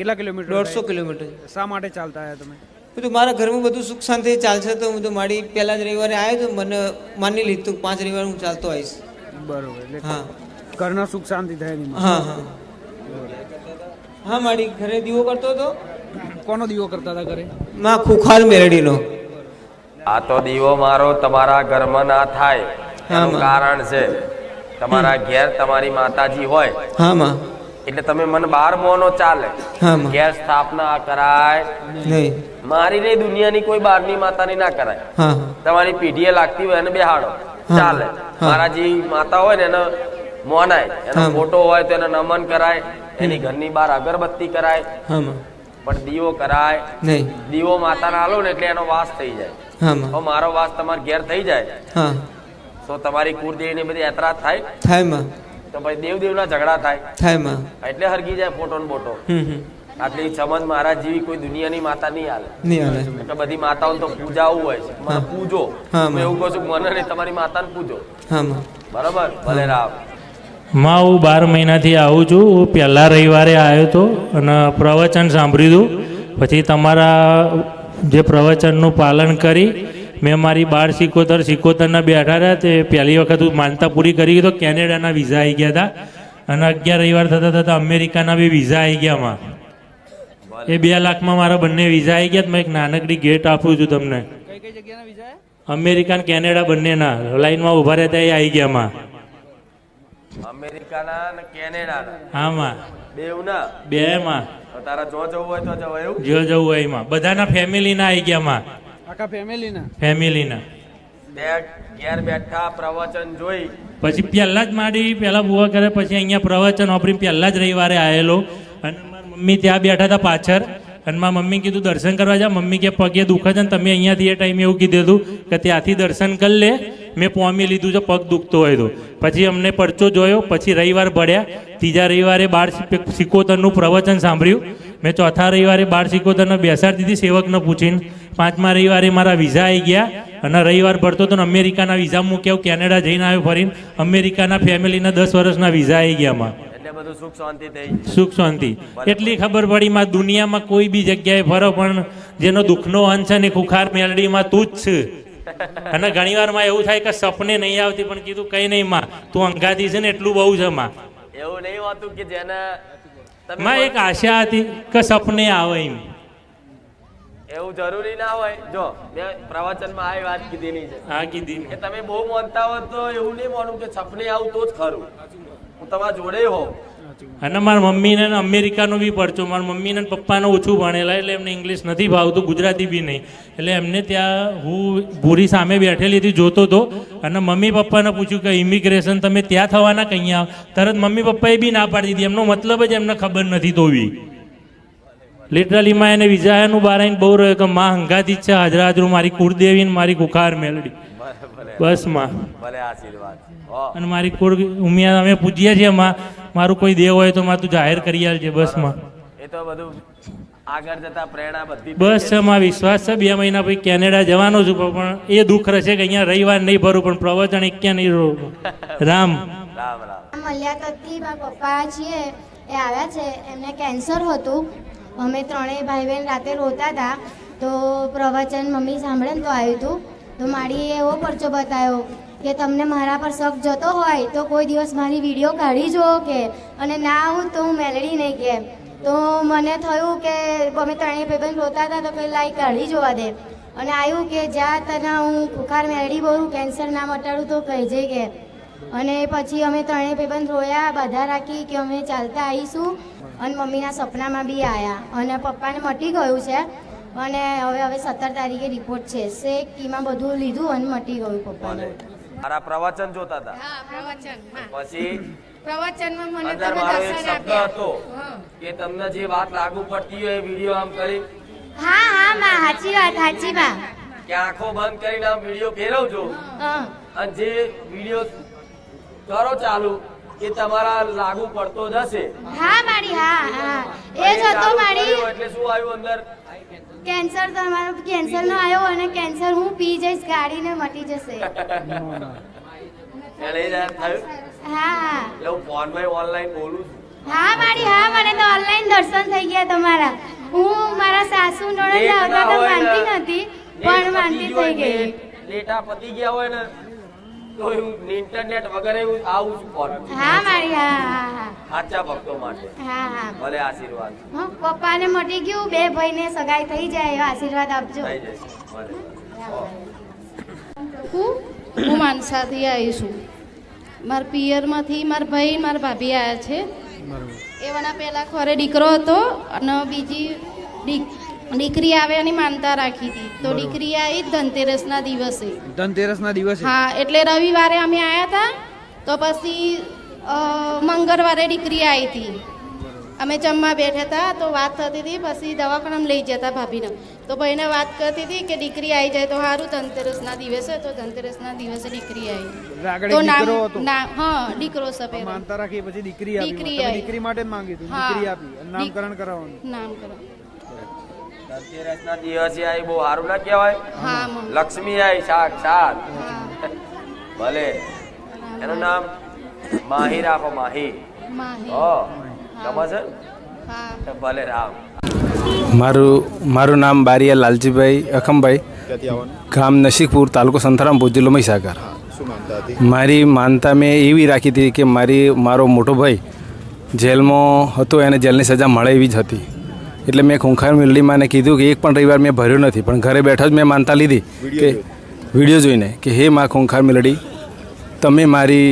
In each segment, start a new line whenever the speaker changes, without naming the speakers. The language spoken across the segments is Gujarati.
કેટલા કિલોમીટર
દોઢસો કિલોમીટર.
શા માટે ચાલતા આવ્યા તમે?
બધું મારા ઘરમાં બધું સુખ શાંતિ ચાલશે તો હું તો મારી પહેલા જ રવિવારે આવ્યો તો મને માની લીધું પાંચ રવિવાર હું ચાલતો આવીશ.
બરોબર એટલે
હા.
ઘરના સુખ શાંતિ થાય
હા હા. હા મારી ઘરે દીવો કરતો હતો.
કોનો દીવો કરતા હતા ઘરે?
મા ખુખાર મેરડીનો.
આ તો દીવો મારો તમારા ઘરમાં ના થાય.
હા,
કારણ છે તમારા ઘેર તમારી માતાજી હોય.
હા માં.
એટલે તમે મને બહાર મોનો ચાલે. ગેસ સ્થાપના કરાય.
નહીં.
મારી નહીં દુનિયાની કોઈ બહારની માતાની ના કરાય. તમારી પીઢીએ લાગતી હોય એને બેહાડો. ચાલે. મારા જે માતા હોય ને એને મોનાય. એનો ફોટો હોય તો એને નમન કરાય. એની ઘરની બહાર અગરબત્તી કરાય. પણ દીવો કરાય.
નહીં.
દીવો માતાને આલો ને એટલે એનો વાસ થઈ જાય. તો મારો વાસ તમારે ઘેર થઈ જાય.
હા.
તો તમારી કુળદેવીની બધી યાત્રા થાય?
થાય
તો ભાઈ દેવ દેવના ઝઘડા થાય.
થાયમાં.
એટલે હરગી જાય ફોટો ને બોટો. આટલી ચમન મારા જેવી કોઈ દુનિયાની માતા નહીં હાલે
નહીં હાલે
એટલે બધી માતાઓ તો પૂજાવું હોય છે. મને પૂજો.
હા,
એવું કહું છું મને નહીં તમારી માતાને પૂજો.
હા માં.
બરાબર? ભલે રામ.
માં હું બાર મહિનાથી આવું છું. હું પહેલા રવિવારે આવ્યો હતો અને પ્રવચન સાંભળ્યું હતું પછી તમારા જે પ્રવચનનું પાલન કરી મેં મારી બાર સિકોતર સિકોતરના બેઠા રહ્યા તે પહેલી વખત હું માનતા પૂરી કરી તો કેનેડાના વિઝા આવી ગયા હતા અને અગિયાર રવિવાર થતાં થતાં અમેરિકાના બી વિઝા આવી ગયા માં. એ બે લાખમાં મારા બંને વિઝા આવી ગયા તો મેં એક નાનકડી ગેટ આપું છું તમને.
કઈ કઈ
અમેરિકા કેનેડા બંનેના. લાઈનમાં ઊભા રહેતા એ આવી ગયા માં.
અમેરિકાના અને કેનેડાના.
આમાં
બેવના
બેમાં
તારા જો જવું હોય તો જવાય એવું?
જો જવું હોય એમાં. બધાના ફેમિલીના આવી ગયા માં.
આખા ફેમિલીના?
ફેમિલીના.
બે ઘેર બેઠા પ્રવચન જોઈ.
પછી પહેલા જ મારી પહેલા બુવા કરે પછી અહીંયા પ્રવચન વાપરી પહેલા જ રવિવારે આવેલો અને મારી મમ્મી ત્યાં બેઠા હતા પાછળ. અને મારા મમ્મી કીધું દર્શન કરવા જા. મમ્મી કે પગે દુખે છે ને તમે અહીંયાથી એ ટાઈમે એવું કીધું હતું કે ત્યાંથી દર્શન કરી લે. મેં પોમી લીધું છે પગ દુખતો હોય તો. પછી અમને પરચો જોયો. પછી રવિવાર ભળ્યા. ત્રીજા રવિવારે બાર સિકોતરનું પ્રવચન સાંભળ્યું. મેં ચોથા રવિવારે બાર સિકોતરને બેસાડી દીધી સેવકને પૂછીને. પાંચમા રવિવારે મારા વિઝા આવી ગયા અને રવિવાર ભરતો તો ને અમેરિકાના વિઝા મૂક્યા કેનેડા જઈને આવ્યો ફરીને. અમેરિકાના ફેમિલીના દસ વર્ષના વિઝા આવી ગયા માં
સુખ શાંતિ
સુખ શાંતિ. એટલી ખબર પડી માં દુનિયામાં કોઈ બી જગ્યાએ ફરો પણ જેનો દુઃખનો અંત છે ને ખુખાર મેલડીમાં તું જ છે. અને ઘણી વારમાં એવું થાય કે સપને નહીં આવતી પણ કીધું કઈ નહીં માં. તું અંગાતી છે ને એટલું બહુ છે માં.
એવું નહીં હોતું કે જેને
માં એક આશા હતી કે સપને આવે એમ.
એવું જરૂરી ના હોય. જો મેં પ્રવચનમાં આ વાત કીધી છે.
હા કીધી.
કે તમે બહુ માનતા હો તો એવું નહીં માનું કે સપને આવું તો જ ખરું. હું તમારા જોડે હોઉં.
અને મારા મમ્મીને અમેરિકાનો બી પડચો મારા મમ્મીને પપ્પાને ઓછું ભણેલા એટલે એમને ઇંગ્લિશ નથી ભાવતું, ગુજરાતી બી નહીં. એટલે એમને ત્યાં હું ભૂરી સામે બેઠેલી હતી, જોતો હતો અને મમ્મી પપ્પાને પૂછ્યું કે ઇમિગ્રેશન તમે ત્યાં થવાના કે અહીંયા? તરત મમ્મી પપ્પાએ બી ના પાડી દીધી. એમનો મતલબ જ એમને ખબર નથી તોવી લિટરલી માં એને વિજાયાનું બહાર આવીને બહુ રહ્યો કે, માં હંગાતી જ છે હાજરા હાજરું મારી કુળદેવી ને મારી કુખાર મેલડી. બસમાં.
ભલે આશીર્વાદ.
અને મારી કુળ ઉમિયા અમે પૂજીએ છીએ માં મારું કોઈ દેવ હોય તો માં તું જાહેર કરી આલજે બસમાં.
એ તો બધું આગળ જતા પ્રેરણા બધી
બસ છે માં વિશ્વાસ છે બે મહિના પછી કેનેડા જવાનો છું પણ એ દુઃખ રહેશે કે અહીંયા રવિવાર નહીં ભરું પણ પ્રવચન એક ક્યાં નહીં રહું. રામ.
રામ રામ.
મલ્યા મારા પપ્પા છીએ એ આવ્યા છે એમને કેન્સર હતું. અમે ત્રણેય ભાઈ બહેન રાતે રોતા હતા તો પ્રવચન મમ્મી સાંભળે ને તો આવ્યું હતું તો મારી એવો પરચો બતાવ્યો કે તમને મારા પર શક જતો હોય તો કોઈ દિવસ મારી વીડિયો કાઢી જુઓ કે. અને ના હું તો હું મેલડી નહીં કે. તો મને થયું કે અમે ત્રણેય ભાઈ બહેન રોતા હતા તો પેલા એ કાઢી જોવા દે. અને આવ્યું કે જ્યાં તને હું બુખાર મેલડી બોલું કેન્સર ના મટાડું તો કહેજે કે. અને પછી અમે ત્રણેય ભાઈબંધ રોયા, બાધા રાખી કે અમે ચાલતા આવીશું. અને મમ્મીના સપનામાં બી આવ્યા અને પપ્પાને મટી ગયું છે. અને હવે હવે સત્તર તારીખે રિપોર્ટ છે. શેક કીમાં બધું લીધું અને મટી ગયું પપ્પાને.
મારા પ્રવચન જોતા હતા
હા પ્રવચનમાં
પછી?
પ્રવચનમાં મને તમે દર્શન આપ્યા.
હતો કે તમને જે વાત લાગુ પડતી હોય એ વીડિયો આમ કરી
હા હા માં સાચી વાત સાચી માં.
કે આંખો બંધ કરીને આમ વીડિયો ફેરવજો.
હા.
અને જે વીડિયો કરો ચાલુ એ તમારા લાગુ પડતો જ હશે
હા મારી હા હા. એ જ હતો મારી.
એટલે શું આવ્યું અંદર?
કેન્સર તમારો કેન્સર નો આવ્યો અને કેન્સર હું પી જઈશ ગાડીને મટી જશે. હા. હા
હું ફોનમાં ઓનલાઈન બોલું છું.
હા મારી હા મને તો ઓનલાઈન દર્શન થઈ ગયા તમારા. હું મારા સાસુ નણંદ આવતા તો માનતી નથી પણ માનતી થઈ ગઈ.
લેટા પતી ગયા હોય ને તો ઇન્ટરનેટ વગેરે એવું આવું છું ફોન.
હા મારી હા હા હા.
સાચા ભક્તો માટે.
હા હા.
ભલે આશીર્વાદ.
હા પપ્પાને મટી ગયું બે ભાઈને સગાઈ થઈ જાય એવા આશીર્વાદ આપજો.
થઈ જશે ભલે.
હું. હું. માનસાથી આવી છું. મારા પિયરમાંથી મારા ભાઈ મારા ભાભી આવ્યા છે. એવાના પહેલાં ખરે દીકરો હતો અને બીજી દીક- દીકરી આવે એની માનતા રાખી હતી. તો દીકરી આવી ધનતેરસના દિવસે.
ધનતેરસના દિવસે?
હા એટલે રવિવારે અમે આવ્યા હતા તો પછી મંગળવારે દીકરી આવી હતી. અમે જમવા બેઠા હતા તો વાત થતી હતી પછી દવાખાનામાં લઈ જતા ભાભીને. તો ભાઈને વાત કરતી હતી કે દીકરી આવી જાય તો સારું ધનતેરસના દિવસે તો ધનતેરસના દિવસે દીકરી આવી તો ના હા દીકરો સફેદ
માનતા રાખી પછી દીકરી
દીકરી આવી.
દીકરી માટે માંગી. દીકરી આપી. નામકરણ કરાવવાનું.
નામ કરો
ધનતેરસના દિવસે આવી બહુ સારું ના કહેવાય? લક્ષ્મી આવી સાક્ષાત ભલે. એનું નામ માહી રાખો માહી.
માહી.
ગમે ભલે રામ.
મારું મારું નામ બારિયા લાલજીભાઈ અખમભાઈ. ગામ નસીકપુર તાલુકો સંતરામપુર જિલ્લો મહીસાગર. મારી માનતા મેં એવી રાખી હતી કે મારી મારો મોટો ભાઈ જેલમાં હતો એને જેલની સજા મળે એવી જ હતી. એટલે મેં ખૂંખાર મિલડીમાંને કીધું કે એક પણ રવિવાર મેં ભર્યો નથી પણ ઘરે બેઠો જ મેં માનતા લીધી કે વીડિયો જોઈને કે હે મા ખૂંખાર મિલડી તમે મારી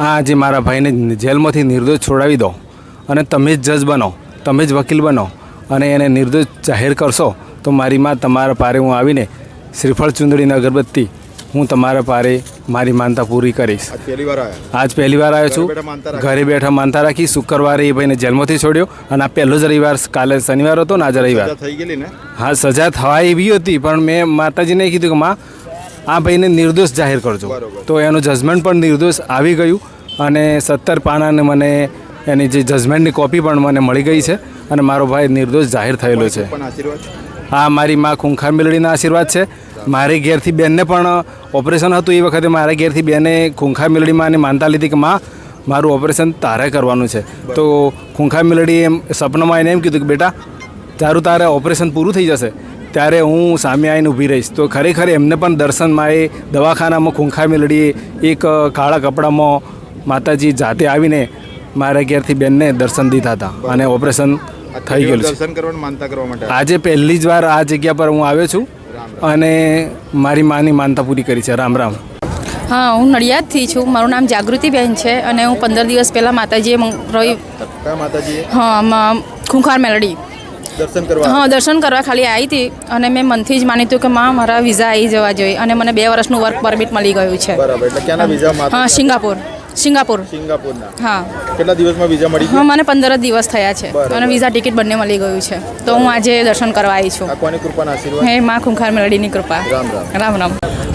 આ જે મારા ભાઈને જેલમાંથી નિર્દોષ છોડાવી દો અને તમે જ જજ બનો તમે જ વકીલ બનો અને એને નિર્દોષ જાહેર કરશો તો મારી માં તમારા પારે હું આવીને શ્રીફળ ચુંદડીની અગરબત્તી હું તમારા પારે મારી માનતા પૂરી કરીશ.
આજ પહેલી વાર આવ્યા
છું.
ઘરે બેઠા માનતા રાખી.
શુક્રવારે એ ભાઈને જેલમાંથી છોડ્યો અને આ પહેલો જ રવિવાર કાલે શનિવાર હતો ને આજે રવિવાર.
થઈ ગયેલી ને?
હા સજા થવા એવી હતી પણ મેં માતાજીને કીધું કે માં આ ભાઈને નિર્દોષ જાહેર કરજો. તો એનું જજમેન્ટ પણ નિર્દોષ આવી ગયું અને સત્તર પાનાને મને એની જે જજમેન્ટની કોપી પણ મને મળી ગઈ છે અને મારો ભાઈ નિર્દોષ જાહેર થયેલો છે. આ મારી માં ખૂંખાર મેલડીના આશીર્વાદ છે. મારી ઘેરથી બેનને પણ ઓપરેશન હતું એ વખતે મારા ઘેરથી બેને ખૂંખા મેલડીમાં અને માનતા લીધી કે માં મારું ઓપરેશન તારે કરવાનું છે. તો ખૂંખા મેલડી એમ સપનામાં એને એમ કીધું કે બેટા તારું તારે ઓપરેશન પૂરું થઈ જશે ત્યારે હું સામે આવીને ઊભી રહીશ. તો ખરેખર એમને પણ દર્શનમાં એ દવાખાનામાં ખૂંખા મેલડીએ એક કાળા કપડામાં માતાજી જાતે આવીને મારા ઘેરથી બેનને દર્શન દીધા હતા અને ઓપરેશન થઈ
ગયું
ગયેલું
દર્શન કરવાનું માનતા કરવા માટે
આજે પહેલી જ વાર આ જગ્યા પર હું આવ્યો છું. અને મારી માની માનતા પૂરી કરી છે. રામ રામ.
હા હું નડિયાદથી છું. મારું નામ જાગૃતિબેન છે અને હું પંદર દિવસ પહેલાં માતાજીએ રવિ હા મ- ખૂંખાર મેલડી.
દર્શન કરવા?
હા દર્શન કરવા ખાલી આવી હતી અને મેં મનથી જ માની હતું કે માં મારા વિઝા આવી જવા જોઈએ અને મને બે વર્ષનું વર્ક પરમિટ મળી ગયું છે.
બરાબર એટલે ક્યાંના વિઝા
હા સિંગાપુર. સિંગાપુર.
સિંગાપુરના.
હા.
કેટલા દિવસમાં વિઝા મળી
હા મને પંદર જ દિવસ થયા છે. અને વિઝા ટિકિટ બંને મળી ગયું છે. તો હું આજે દર્શન કરવા આવી છું.
આ કોની કૃપાના આશીર્વાદ.
હે માં ખુંખાર મેલડીની કૃપા.
રામ રામ.
રામ રામ.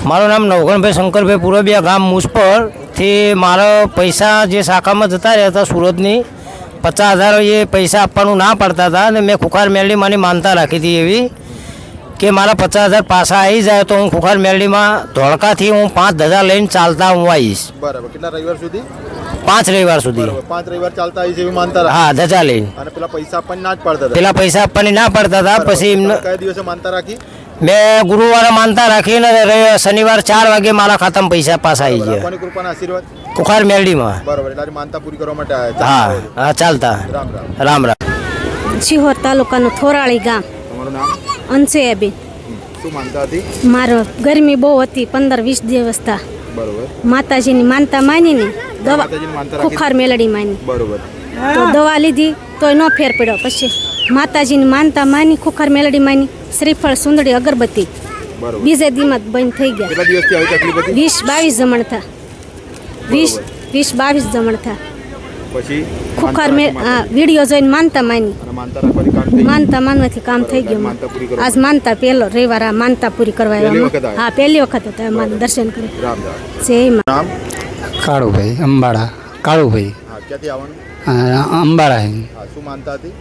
મારું નામ નવગણભાઈ શંકરભાઈ પુરબિયા ગામ મુસપરથી મારા પૈસા જે શાખામાં જતા રહ્યા હતા સુરતની પચાસ હજાર એ પૈસા આપવાનું ના પડતા હતા અને મેં ખુખાર મેલડીમાંની માનતા રાખી હતી એવી. કે મારા પચાસ હજાર પાછા આવી જાય તો હું ખુખાર મેલડીમાં ધોળકાથી હું પાંચ હજાર લઈને ચાલતા હું આવીશ.
બરાબર. કેટલા રવિવાર સુધી?
પાંચ રવિવાર સુધી.
બરાબર. પાંચ રવિવાર ચાલતા આવી છે એવી માનતા રાખી.
હા ધજા લઈને.
અને પેલા પૈસા આપણને ના જ પાડતા હતા.
પેલા પૈસા આપવાની ના પડતા હતા પછી એમને
કયા દિવસે માનતા રાખી?
મેં ગુરુવારે માનતા રાખીને રે- શનિવાર ચાર વાગે મારા ખાતામાં પૈસા પાછા આવી
બરાબર. આ
ગયા.
કોની કૃપાના આશીર્વાદ?
ખુખાર મેલડીમાં
બરાબર. એટલે આજે માનતા પૂરી કરવા માટે આવ્યા
હા
ચાલતા હોય.
હા ચાલતા.
રામ રામ.
રામ રામ.
શિહોર તાલુકાનું થોરાળી ગામ.
તમારું નામ?
અંશુયાબેન
શું માનતા હતી?
મારો ગરમી બહુ હતી પંદર વીસ દિવસ તા
બરોબર.
માતાજીની માનતા
માની ને દવા?
ખુખાર મેલડી માની.
બરોબર.
તો દવા લીધી તોય ન ફેર પડ્યો. પછી માતાજીની માનતા માની ખુખાર મેલડી માની શ્રીફળ સુંદડી અગરબત્તી. બીજે દીમાં જ બંધ થઈ ગયા. વીસ બાવીસ જમણ થા. વીસ વીસ બાવીસ જમણ થા.
પછી
ખુખાર મે
વિડિયો
વીડિયો જોઈને માનતા માની.
માનતા રાખવાની કામ થઈ
માનતા માનવાથી કામ થઈ ગયું આજ માનતા પહેલો રવિવાર આ માનતા પૂરી કરવા આવ્યા. હા પહેલી વખત હતા એમાં દર્શન કરી.
રામ રામ.
જય મા
કાળુભાઈ અંબાડા કાળુભાઈ.
હા ક્યાંથી આવવાનું?
અંબાડા
શું માનતા હતી?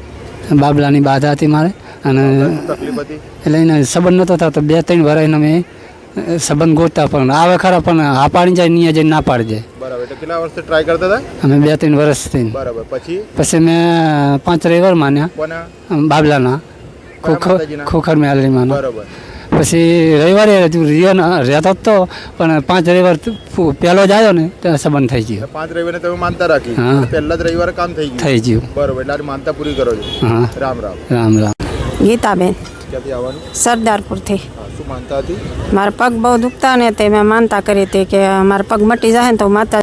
બાબલાની બાધા હતી મારે. અને
શું તકલીફ હતી?
એટલે એને સંબંધ નહોતો થતો. બે ત્રણ વર્ષ અમે સંબંધ ગોતતા પણ. આવે ખરા પણ આ પાડી જાય નહીં જઈને ના પાડી જાય.
બરાબર તો કેટલા વર્ષથી ટ્રાય કરતા હતા?
અમે બે ત્રણ વર્ષથી
બરાબર પછી?
પછી મેં પાંચ રવિવાર માન્યા.
કોના?
બાબલાના. ખોખર ખોખર મેલરી મેલરીમાંના
બરાબર.
પછી રવિવારે હજુ રિયો ન- રહેતો તો પણ પાંચ રવિવાર પહેલો જ આવ્યો ને ત્યાં સંબંધ થઈ ગયો.
પાંચ રવિવારે તમે માનતા રાખી.
હા.
પહેલા જ રવિવારે કામ થઈ ગયું.
થઈ ગયું.
બરાબર એટલે માનતા પૂરી કરો છો.
હા.
રામ રામ.
રામ રામ.
ગીતાબેન.
ક્યાંથી આવવાનું?
સરદારપુરથી.
શું માનતા હતી?
મારા પગ બહુ દુખતા ને તે મેં માનતા કરી હતી કે મારા પગ મટી જાય ને તો માતા